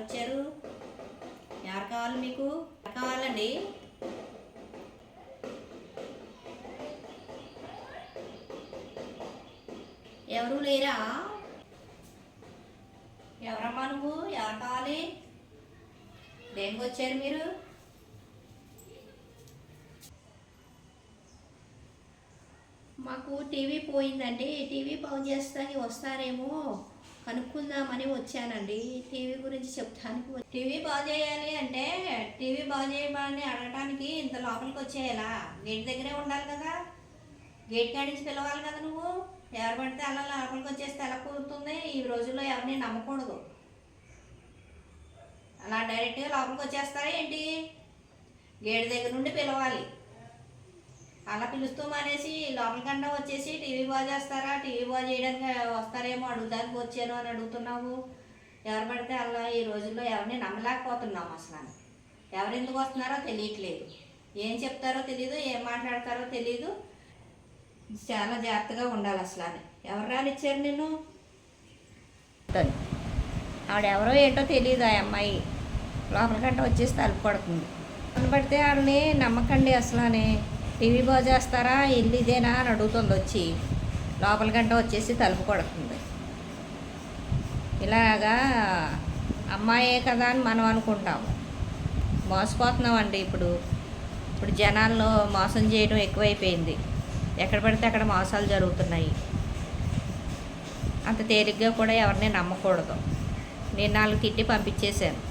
వచ్చారు? ఎవరు కావాలి మీకు? కావాలండి? ఎవరు లేరా? ఎవరమ్మా నువ్వు? ఎవరు కావాలి? దేనికి వచ్చారు మీరు? మాకు టీవీ పోయిందండి. టీవీ పని చేస్తానికి వస్తారేమో? కనుక్కుందామని వచ్చానండి. టీవీ గురించి చెప్తానికి టీవీ బాగు చేయాలి అంటే టీవీ బాగు చేయమని అడగటానికి ఇంత లోపలికి వచ్చేయాలా? గేట్ దగ్గరే ఉండాలి కదా. గేట్ కాడించి నుంచి పిలవాలి కదా నువ్వు? ఎవరు పడితే అలా లోపలికి వచ్చేస్తే ఎలా కుదురుతుంది ఈ రోజుల్లో ఎవరిని నమ్మకూడదు. అలా డైరెక్ట్గా లోపలికి వచ్చేస్తారా ఏంటి? గేట్ దగ్గర నుండి పిలవాలి. అలా పిలుస్తూ మానేసి లోపలికన్నా వచ్చేసి టీవీ బాగు చేస్తారా? టీవీ బాగు చేయడానికి వస్తారేమో అడుగుదానికి వచ్చాను అని అడుగుతున్నావు. ఎవరు పడితే అలా ఈ రోజుల్లో ఎవరిని నమ్మలేకపోతున్నాము అసలు ఎవరు ఎందుకు వస్తున్నారో తెలియట్లేదు. ఏం చెప్తారో తెలియదు ఏం మాట్లాడతారో తెలియదు చాలా జాగ్రత్తగా ఉండాలి అసలు అని. ఎవరు రానిచ్చారు నిన్ను? ఆవిడెవరో ఏంటో తెలియదు ఆ అమ్మాయి. లోపలికంటే వచ్చేసి తలుపు పడుతుంది. పడితే వాళ్ళని నమ్మకండి అసలు అని. టీవీ బాగు చేస్తారా? ఇల్లు అని అడుగుతుంది వచ్చి. లోపలికంటే వచ్చేసి తలుపు కొడుతుంది. ఇలాగా అమ్మాయే కదా అని మనం అనుకుంటాం. మోసపోతున్నామండి ఇప్పుడు. ఇప్పుడు జనాల్లో మోసం చేయడం ఎక్కువైపోయింది. ఎక్కడ పడితే అక్కడ మోసాలు జరుగుతున్నాయి. అంత తేలిగ్గా కూడా ఎవరిని నమ్మకూడదు. నేను నాలుగు తిట్టి పంపించేశాను.